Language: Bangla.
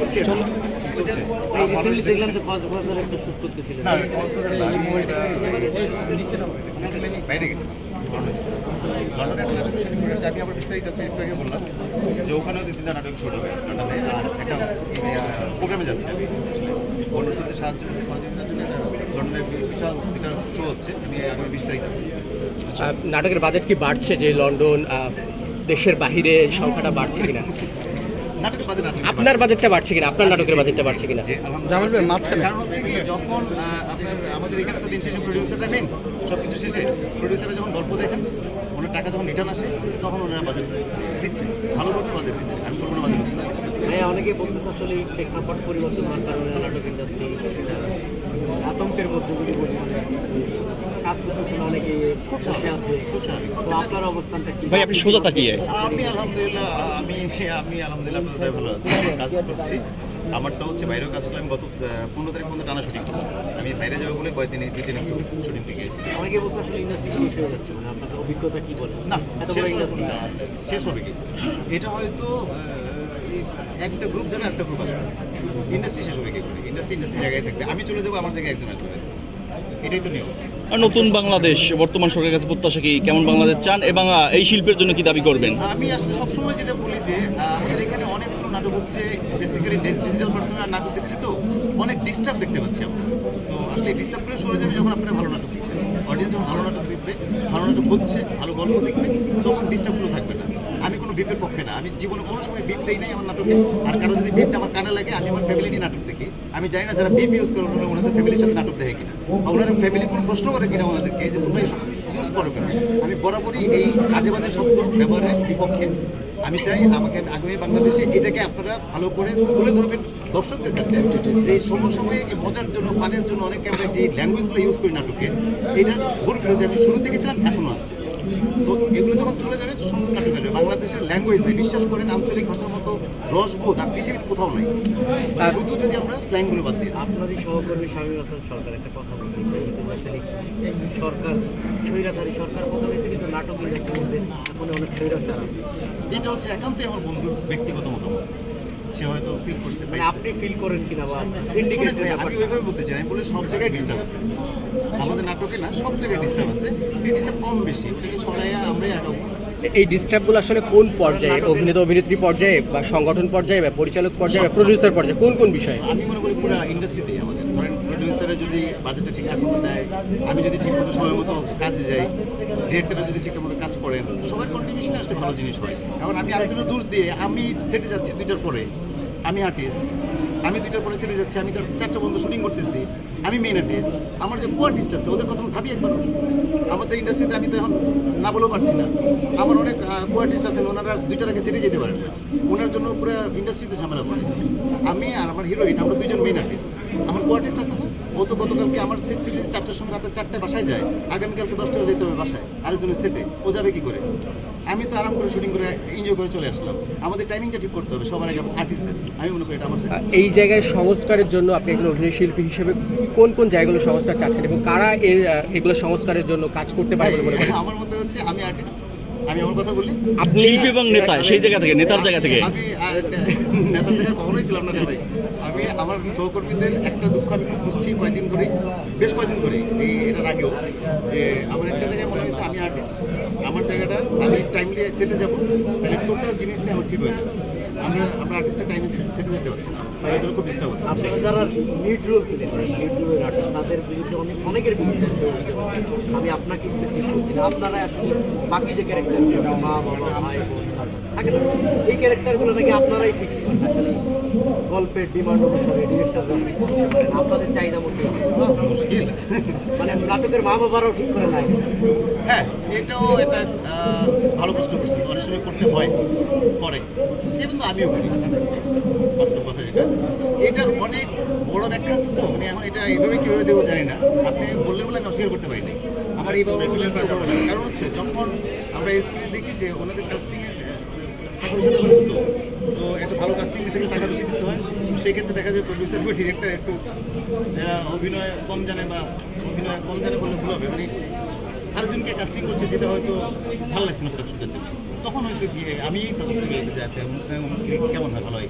করছি চলছে। ভাই দেখলাম যে কক্সবাজারে একটা শুট করতেছিলেন। না কক্সবাজার না আমি এটা বাইরে গেছিলাম লন্ডনে লন্ডনে একটা নাটক শুটিং করেছি। আমি আবার বিস্তারিত যাচ্ছি একটু আগে বললাম যে ওখানেও দুই তিনটা নাটক শুট হবে লন্ডনে। আর একটা প্রোগ্রামে যাচ্ছি আমি। আসলে বন্ধুত্বদের সাহায্য সহযোগিতার জন্য একটা লন্ডনের বিশাল দুটা শো হচ্ছে। আমি আগামী বিশ তারিখ যাচ্ছি নাটকের বাজেট কি বাড়ছে যে লন্ডন দেশের বাহিরে সংখ্যাটা বাড়ছে কিনা? আপনার বাজেটটা বাড়ছে কিনা? আপনার নাটকের বাজেটটা বাড়ছে কিনা? জামাল ভাই মাঝখানে কারণ হচ্ছে কি যখন আপনার আমাদের এখানে তো দিন শেষে প্রডিউসাররা মেন সব কিছু শেষে প্রোডিউসাররা যখন গল্প দেখেন ওনার টাকা যখন রিটার্ন আসে তখন ওনারা বাজেট দিচ্ছে ভালো করে বাজেট দিচ্ছে আমি কোনো বাজেট হচ্ছে না দিচ্ছে ভাই অনেকে বলতেছে আসলে এই প্রেক্ষাপট পরিবর্তন হওয়ার কারণে নাটক ইন্ডাস্ট্রি আতঙ্কের মধ্যে যদি বলি মানে কাজ করতেছে না অনেকে খুব সাথে আছে খুব তো আপনার অবস্থানটা কি? ভাই আপনি সোজা তাকিয়ে। আমি আলহামদুলিল্লাহ আমি আমি আলহামদুলিল্লাহ আপনার ভাই ভালো আছি কাজ করছি। আমারটা হচ্ছে বাইরেও কাজ করলাম গত পনেরো তারিখ পর্যন্ত টানা শুটিং করলাম। আমি বাইরে যাব বলে কয়েকদিন এই দুই দিন একটু শুটিং থেকে। অনেকে বলছে আসলে ইন্ডাস্ট্রি শেষ হয়ে যাচ্ছে মানে আপনার অভিজ্ঞতা কি বলে? না শেষ হবে ইন্ডাস্ট্রি শেষ হবে কি এটা হয়তো একটা গ্রুপ যাবে একটা গ্রুপ আসবে। ইন্ডাস্ট্রি শেষ হবে কি করে? ইন্ডাস্ট্রি ইন্ডাস্ট্রি জায়গায় থাকবে। আমি চলে যাব আমার জায়গায় একজন আসবে। এটাই তো নিয়ম। আর নতুন বাংলাদেশ বর্তমান সরকারের কাছে প্রত্যাশা কি? কেমন বাংলাদেশ চান? এবং এই শিল্পের জন্য কি দাবি করবেন? আমি আসলে সবসময় যেটা বলি যে আমাদের এখানে অনেকগুলো নাটক হচ্ছে বেসিক্যালি ডিজিটাল মাধ্যমে আর নাটক দেখছি তো অনেক ডিস্টার্ব দেখতে পাচ্ছি আমরা। তো আসলে এই ডিস্টার্বগুলো সরে যাবে যখন আপনারা ভালো নাটক দেখবেন। অডিয়েন্স যখন ভালো নাটক দেখবে ভালো নাটক হচ্ছে ভালো গল্প দেখবে তখন ডিস্টার্বগুলো থাকবে না। আমি কোনো বিপের পক্ষে না। আমি জীবনে কোনো সময় বিপ দেই নাই আমার নাটকে। আর কারও যদি বিপ আমার কানে লাগে, আমি আমার ফ্যামিলি নিয়ে নাটক দেখি। আমি জানি না যারা বিপ ইউজ করে ওনাদের ফ্যামিলির সাথে নাটক দেখে কিনা। বা ওনারা ফ্যামিলি কোনো প্রশ্ন করে কিনা ওনাদেরকে যে এসব ইউজ করো কেন? আমি বরাবরই এই আজে বাজে শব্দ ব্যবহারের বিপক্ষে। আমি চাই আমাকে আগামী বাংলাদেশে এটাকে আপনারা ভালো করে তুলে ধরবেন দর্শকদের কাছে। যে সমসাময়িক মজার জন্য, ফানের জন্য অনেকে আমরা যে ল্যাঙ্গুয়েজগুলো ইউজ করি নাটকে, এটার ঘোর বিরোধী আমি শুরু থেকে ছিলাম, এখনও আছে। সো এগুলো যখন চলে যাবে সুন্দর নাটক আসবে বাংলাদেশের ল্যাঙ্গুয়েজ নেই বিশ্বাস করেন আঞ্চলিক ভাষার মতো রসবোধ আর পৃথিবীর কোথাও নাই। শুধু যদি আমরা স্ল্যাংগুলো বাদ দিই। আপনারই সহকর্মী স্বামী হাসান সরকার একটা কথা বলছে যে আসলে এই সরকার স্বৈরাচারী সরকার কথা হয়েছে কিন্তু নাটক এখন অনেক স্বৈরাচার আছে। এটা হচ্ছে একান্তই আমার বন্ধুর ব্যক্তিগত মতামত। সে হয়তো ফিল করছে মানে আপনি ফিল করেন কিনা বা সিন্ডিকেট আমি ওইভাবে বলতে চাই আমি বলি সব জায়গায় ডিস্টার্ব আছে। আমাদের নাটকে না সব জায়গায় ডিস্টার্ব আছে। এই ডিস্টার্ব কম বেশি ওটাকে আমরাই আগাবো এই ডিস্টার্বগুলো আসলে কোন পর্যায়ে? অভিনেতা অভিনেত্রী পর্যায়ে বা সংগঠন পর্যায়ে বা পরিচালক পর্যায়ে বা প্রডিউসার পর্যায়ে? কোন কোন বিষয়ে? আমি মনে করি পুরো ইন্ডাস্ট্রিতেই আমাদের। ধরেন প্রডিউসারে যদি বাজেটটা ঠিকঠাক মতো দেয় আমি যদি ঠিক মতো সময় মতো কাজে যাই ডিরেক্টররা যদি ঠিকঠাক মতো কাজ করেন সবার কন্ট্রিবিউশনে আসলে ভালো জিনিস হয়। এখন আমি আরেকজনের দোষ দিয়ে আমি সেটে যাচ্ছি দুইটার পরে। আমি আর্টিস্ট আমি দুইটার পরে সেটে যাচ্ছি, আমি তার চারটা বন্ধু শুটিং করতেছি, আমি মেন আর্টিস্ট আমার যে কো আর্টিস্ট আছে, ওদের কথা ভাবি একবার। আমাদের ইন্ডাস্ট্রিতে আমি তো এখন না বলেও পারছি না। আমার অনেক কো আর্টিস্ট আছেন, ওনারা দুইটার আগে সেটে যেতে পারেন না। ওনার জন্য পুরো ইন্ডাস্ট্রিতে ঝামেলা করে আমি আর আমার হিরোইন আমরা দুইজন মেন আর্টিস্ট আমার কো আর্টিস্ট আছে না? ও তো গতকালকে আমার সেট থেকে চারটার সময় রাতে চারটায় বাসায় যায় আগামীকালকে দশটায় যেতে হবে বাসায় আরেকজনের সেটে ও যাবে কি করে? আমি তো আরাম করে শুটিং করে এনজয় করে চলে আসলাম। আমাদের টাইমিংটা ঠিক করতে হবে সবার আগে আর্টিস্টদের আমি মনে করি এটা আমাদের এই জায়গায় সংস্কারের জন্য আপনি একজন অভিনয় শিল্পী হিসেবে কোন কোন জায়গাগুলো সংস্কার চাচ্ছেন এবং কারা এর এগুলো সংস্কারের জন্য কাজ করতে পারে মনে আমার মধ্যে হচ্ছে আমি আর্টিস্ট আমি আমার কথা বলি? আপনি শিল্পী এবং নেতা সেই জায়গা থেকে নেতার জায়গা থেকে। আমি নেতার জায়গায় কখনোই ছিলাম না ভাই আমি আমার সহকর্মীদের একটা দুঃখ আমি খুব বুঝছি কয়েকদিন ধরে বেশ কয়েকদিন ধরে এই এটার আগেও যে আমার একটা জায়গায় মনে হয়েছে আমি আর্টিস্ট আমার জায়গাটা আমি টাইমলি সেটে যাব তাহলে টোটাল জিনিসটা আমার ঠিক হয়ে যাবে। আমরা আমরা আর্টিস্টের টাইমে সেটা যেতে পারছি না। তাই জন্য খুব ডিস্টার্ব হচ্ছে। আপনারা যারা লিড রোল প্লে করেন লিড তাদের বিরুদ্ধে অনেক অনেকের বিরুদ্ধে আমি আপনাকে স্পেসিফিক বলছি না। আপনারা আসলে বাকি যে ক্যারেক্টার মা, বাবা, ভাই, বোন থাকে এই ক্যারেক্টারগুলো নাকি আপনারাই ফিক্স করেন। আসলে গল্পের ডিমান্ড অনুসারে আপনাদের চাহিদা মতো মুশকিল। মানে নাটকের মা বাবারাও ঠিক করে নাই। হ্যাঁ এটাও আহ, ভালো প্রশ্ন করছি। অনেক সময় করতে হয় করে। এবং আমিও করি। বাস্তব কথা যেটা। এটার অনেক বড় ব্যাখ্যা আছে তো। মানে এখন এটা এইভাবে কীভাবে দেবো জানি না। আপনি বললে বলে আমি অস্বীকার করতে পারি আমার এইভাবে কেউ কারণ হচ্ছে যখন আমরা স্ক্রিনে দেখি যে ওনাদের কাস্টিংয়ের পয়সা করেছে তো। তো একটা ভালো কাস্টিং নিতে গেলে টাকা বেশি দিতে হয় তো সেক্ষেত্রে দেখা যায় প্রডিউসার বা ডিরেক্টর একটু অভিনয় কম জানে বা অভিনয় কম জানে বলে ভুল হবে। মানে আরেকজনকে কাস্টিং করছে যেটা হয়তো ভালো লাগছে না প্রোডাকশনটার জন্য তখন হয়তো গিয়ে আমি এই সাজেশন চাচ্ছি কেমন হয়, ভালো হয়?